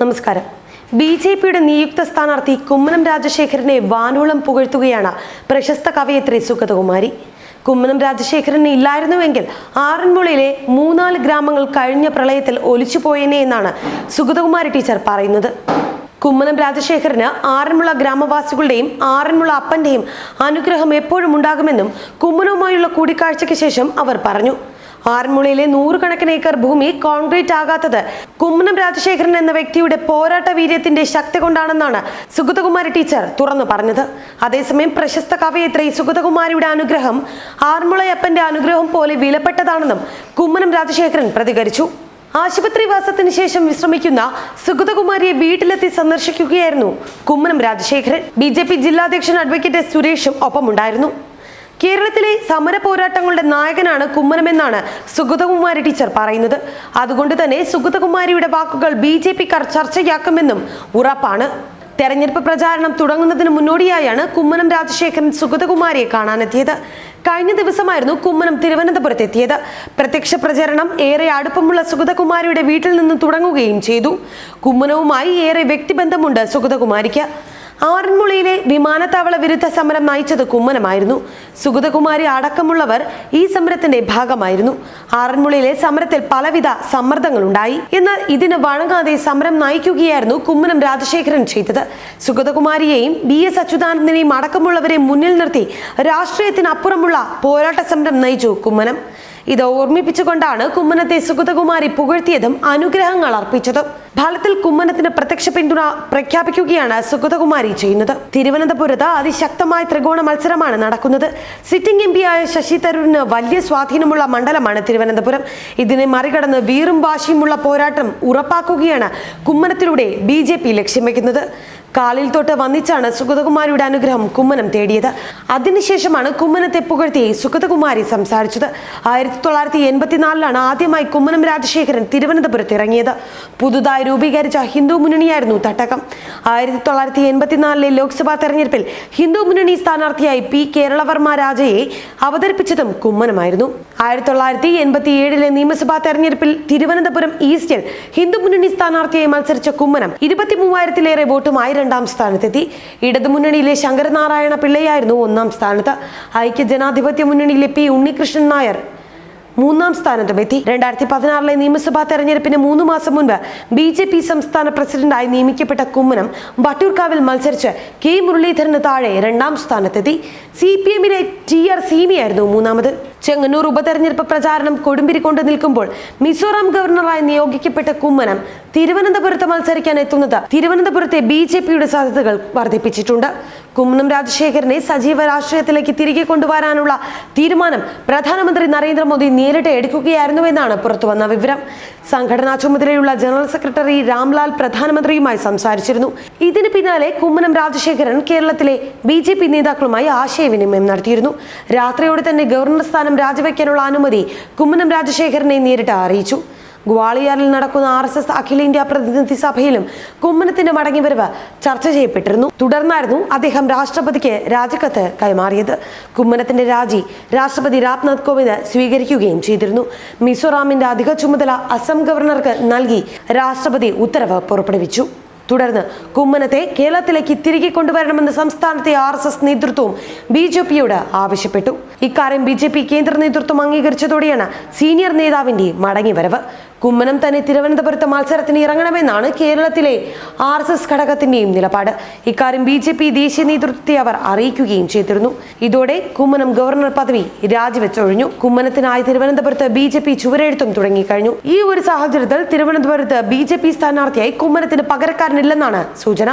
നമസ്കാരം. B J പിയുടെ നിയുക്ത സ്ഥാനാർത്ഥി കുമ്മനം രാജശേഖരനെ വാനോളം പുകഴ്ത്തുകയാണ് പ്രശസ്ത കവയത്രി സുഗതകുമാരി. കുമ്മനം രാജശേഖരനെ ഇല്ലായിരുന്നുവെങ്കിൽ ആറന്മുളയിലെ മൂന്നാൽ ഗ്രാമങ്ങൾ കഴിഞ്ഞ പ്രളയത്തിൽ ഒലിച്ചുപോയേനെ എന്നാണ് സുഗതകുമാരി ടീച്ചർ പറയുന്നത്. കുമ്മനം രാജശേഖരന് ആറന്മുള ഗ്രാമവാസികളുടെയും ആറന്മുള അപ്പന്റെയും അനുഗ്രഹം എപ്പോഴും ഉണ്ടാകുമെന്നും കുമ്മനവുമായുള്ള കൂടിക്കാഴ്ചയ്ക്ക് ശേഷം അവർ പറഞ്ഞു. ആറന്മുളയിലെ നൂറുകണക്കിന് ഏക്കർ ഭൂമി കോൺക്രീറ്റ് ആകാത്തത് കുമ്മനം രാജശേഖരൻ എന്ന വ്യക്തിയുടെ പോരാട്ട വീര്യത്തിന്റെ ശക്തി കൊണ്ടാണെന്നാണ് സുഗതകുമാരി ടീച്ചർ തുറന്നു പറഞ്ഞത്. അതേസമയം പ്രശസ്ത കവയത്രി സുഗതകുമാരിയുടെ അനുഗ്രഹം ആറന്മുളയപ്പന്റെ അനുഗ്രഹം പോലെ വിലപ്പെട്ടതാണെന്നും കുമ്മനം രാജശേഖരൻ പ്രതികരിച്ചു. ആശുപത്രിവാസത്തിന് ശേഷം വിശ്രമിക്കുന്ന സുഗതകുമാരിയെ വീട്ടിലെത്തി സന്ദർശിക്കുകയായിരുന്നു കുമ്മനം രാജശേഖരൻ. ബി ജില്ലാധ്യക്ഷൻ അഡ്വക്കേറ്റ് സുരേഷും ഒപ്പമുണ്ടായിരുന്നു. കേരളത്തിലെ സമര പോരാട്ടങ്ങളുടെ നായകനാണ് കുമ്മനമെന്നാണ് സുഗതകുമാരി ടീച്ചർ പറയുന്നത്. അതുകൊണ്ട് തന്നെ സുഗതകുമാരിയുടെ വാക്കുകൾ ബി ജെ പിക്കാർ ചർച്ചയാക്കുമെന്നും ഉറപ്പാണ്. തെരഞ്ഞെടുപ്പ് പ്രചാരണം തുടങ്ങുന്നതിന് മുന്നോടിയായാണ് കുമ്മനം രാജശേഖരൻ സുഗതകുമാരിയെ കാണാനെത്തിയത്. കഴിഞ്ഞ ദിവസമായിരുന്നു കുമ്മനം തിരുവനന്തപുരത്ത് എത്തിയത് പ്രത്യക്ഷ പ്രചരണം ഏറെ അടുപ്പമുള്ള സുഗതകുമാരിയുടെ വീട്ടിൽ നിന്ന് തുടങ്ങുകയും ചെയ്തു. കുമ്മനവുമായി ഏറെ വ്യക്തിബന്ധമുണ്ട് സുഗതകുമാരിക്ക്. ആറന്മുളയിലെ വിമാനത്താവള വിരുദ്ധ സമരം നയിച്ചത് കുമ്മനമായിരുന്നു. സുഗതകുമാരി അടക്കമുള്ളവർ ഈ സമരത്തിന്റെ ഭാഗമായിരുന്നു. ആറന്മുളയിലെ സമരത്തിൽ പലവിധ സമ്മർദ്ദങ്ങളുണ്ടായി. എന്നാൽ ഇതിന് വഴങ്ങാതെ സമരം നയിക്കുകയായിരുന്നു കുമ്മനം രാജശേഖരൻ ചെയ്തത്. സുഗതകുമാരിയെയും ബി എസ് അച്യുതാനന്ദനെയും അടക്കമുള്ളവരെ മുന്നിൽ നിർത്തി രാഷ്ട്രീയത്തിനപ്പുറമുള്ള പോരാട്ട സമരം നയിച്ചു കുമ്മനം. ഇത് ഓർമ്മിപ്പിച്ചുകൊണ്ടാണ് കുമ്മനത്തെ സുഗതകുമാരി പുകഴ്ത്തിയതും അനുഗ്രഹങ്ങൾ അർപ്പിച്ചതും. ഫലത്തിൽ കുമ്മനത്തിന് പ്രത്യക്ഷ പിന്തുണ പ്രഖ്യാപിക്കുകയാണ് സുഗതകുമാരി ചെയ്യുന്നത്. തിരുവനന്തപുരത്ത് അതിശക്തമായ ത്രികോണ മത്സരമാണ് നടക്കുന്നത്. സിറ്റിംഗ് എം പിയായ ശശി തരൂരിന് വലിയ സ്വാധീനമുള്ള മണ്ഡലമാണ് തിരുവനന്തപുരം. ഇതിനെ മറികടന്ന് വീറും വാശിയുമുള്ള പോരാട്ടം ഉറപ്പാക്കുകയാണ് കുമ്മനത്തിലൂടെ ബി ലക്ഷ്യം വെക്കുന്നത്. കാലിൽ തൊട്ട് വന്നിച്ചാണ് സുഗതകുമാരിയുടെ അനുഗ്രഹം കുമ്മനം തേടിയത്. അതിനുശേഷമാണ് കുമ്മനത്തെ പുകഴ്ത്തി സുഗതകുമാരി സംസാരിച്ചത്. ആയിരത്തി തൊള്ളായിരത്തി എൺപത്തിനാലിലാണ് ആദ്യമായി കുമ്മനം രാജശേഖരൻ തിരുവനന്തപുരത്ത് ഇറങ്ങിയത്. പുതുതായി രൂപീകരിച്ച ഹിന്ദു മുന്നണിയായിരുന്നു തട്ടകം. ആയിരത്തി തൊള്ളായിരത്തി എൺപത്തിനാലിലെ ലോക്സഭാ തെരഞ്ഞെടുപ്പിൽ ഹിന്ദു മുന്നണി സ്ഥാനാർത്ഥിയായി പി കേരളവർമ്മ രാജയെ അവതരിപ്പിച്ചതും കുമ്മനമായിരുന്നു. ആയിരത്തി തൊള്ളായിരത്തി എൺപത്തി ഏഴിലെ നിയമസഭാ തെരഞ്ഞെടുപ്പിൽ തിരുവനന്തപുരം ഈസ്റ്റിൽ ഹിന്ദു മുന്നണി സ്ഥാനാർത്ഥിയായി മത്സരിച്ച കുമ്മനം ഇരുപത്തി മൂവായിരത്തിലേറെ വോട്ടുമായി രണ്ടാം സ്ഥാനത്തെത്തി. ഇടതുമുന്നണിയിലെ ശങ്കരനാരായണ പിള്ളയായിരുന്നു ഒന്നാം സ്ഥാനത്ത്. ഐക്യ ജനാധിപത്യ മുന്നണിയിലെ പി ഉണ്ണികൃഷ്ണൻ നായർ മൂന്നാം സ്ഥാനത്തും എത്തി രണ്ടായിരത്തി പതിനാറിലെ നിയമസഭാ തെരഞ്ഞെടുപ്പിന് മൂന്ന് മാസം മുൻപ് ബി ജെ പി സംസ്ഥാന പ്രസിഡന്റായി നിയമിക്കപ്പെട്ട കുമ്മനം ബട്ടൂർക്കാവിൽ മത്സരിച്ച് കെ മുരളീധരന് താഴെ രണ്ടാം സ്ഥാനത്തെത്തി. സി പി എമ്മിലെ ടി ആർ സീമിയായിരുന്നു മൂന്നാമത്. ചെങ്ങന്നൂർ ഉപതെരഞ്ഞെടുപ്പ് പ്രചാരണം കൊടുമ്പിരി കൊണ്ട് നിൽക്കുമ്പോൾ മിസോറാം ഗവർണറായി നിയോഗിക്കപ്പെട്ട കുമ്മനം തിരുവനന്തപുരത്ത് മത്സരിക്കാൻ എത്തുന്നത് തിരുവനന്തപുരത്തെ ബി ജെ പിയുടെ സാധ്യതകൾ വർദ്ധിപ്പിച്ചിട്ടുണ്ട്. കുമ്മനം രാജശേഖരനെ സജീവ രാഷ്ട്രീയത്തിലേക്ക് തിരികെ കൊണ്ടുവരാനുള്ള തീരുമാനം പ്രധാനമന്ത്രി നരേന്ദ്രമോദി നേരിട്ട് എടുക്കുകയായിരുന്നുവെന്നാണ് പുറത്തുവന്ന വിവരം. സംഘടനാ ചുമതലയുള്ള ജനറൽ സെക്രട്ടറി രാംലാൽ പ്രധാനമന്ത്രിയുമായി സംസാരിച്ചിരുന്നു. ഇതിന് പിന്നാലെ കുമ്മനം രാജശേഖരൻ കേരളത്തിലെ ബി നേതാക്കളുമായി ആശയവിനിമയം നടത്തിയിരുന്നു. രാത്രിയോടെ തന്നെ ഗവർണർ സ്ഥാനം രാജിവെക്കാനുള്ള അനുമതി കുമ്മനം രാജശേഖരനെ നേരിട്ട് അറിയിച്ചു. ഗ്വാളിയാറിൽ നടക്കുന്ന ആർ എസ് എസ് അഖിലേന്ത്യാ പ്രതിനിധി സഭയിലും കുമ്മനത്തിന്റെ മടങ്ങിവരവ് ചർച്ച ചെയ്യപ്പെട്ടിരുന്നു. തുടർന്നായിരുന്നു അദ്ദേഹം രാഷ്ട്രപതിക്ക് രാജിക്കത്ത് കൈമാറിയത്. കുമ്മനത്തിന്റെ രാജി രാഷ്ട്രപതി രാംനാഥ് കോവിന്ദ് സ്വീകരിക്കുകയും ചെയ്തിരുന്നു. മിസോറാമിന്റെ അധിക ചുമതല അസം ഗവർണർക്ക് നൽകി രാഷ്ട്രപതി ഉത്തരവ് പുറപ്പെടുവിച്ചു. തുടർന്ന് കുമ്മനത്തെ കേരളത്തിലേക്ക് തിരികെ കൊണ്ടുവരണമെന്ന് സംസ്ഥാനത്തെ ആർ എസ് എസ് നേതൃത്വവും ബി ജെ പിയോട് ആവശ്യപ്പെട്ടു. ഇക്കാര്യം ബി ജെ പി കേന്ദ്ര നേതൃത്വം അംഗീകരിച്ചതോടെയാണ് സീനിയർ നേതാവിന്റെ മടങ്ങിവരവ്. കുമ്മനം തന്നെ തിരുവനന്തപുരത്ത് മത്സരത്തിന് ഇറങ്ങണമെന്നാണ് കേരളത്തിലെ ആർ എസ് എസ് ഘടകത്തിന്റെയും നിലപാട്. ഇക്കാര്യം ബി ജെ പി ദേശീയ നേതൃത്വത്തെ അവർ അറിയിക്കുകയും ചെയ്തിരുന്നു. ഇതോടെ കുമ്മനം ഗവർണർ പദവി രാജിവെച്ചൊഴിഞ്ഞു. കുമ്മനത്തിനായി തിരുവനന്തപുരത്ത് ബി ജെ പി ചുവരെഴുത്തും തുടങ്ങിക്കഴിഞ്ഞു. ഈ ഒരു സാഹചര്യത്തിൽ തിരുവനന്തപുരത്ത് ബി ജെ പി സ്ഥാനാർത്ഥിയായി കുമ്മനത്തിന് പകരക്കാരനില്ലെന്നാണ് സൂചന.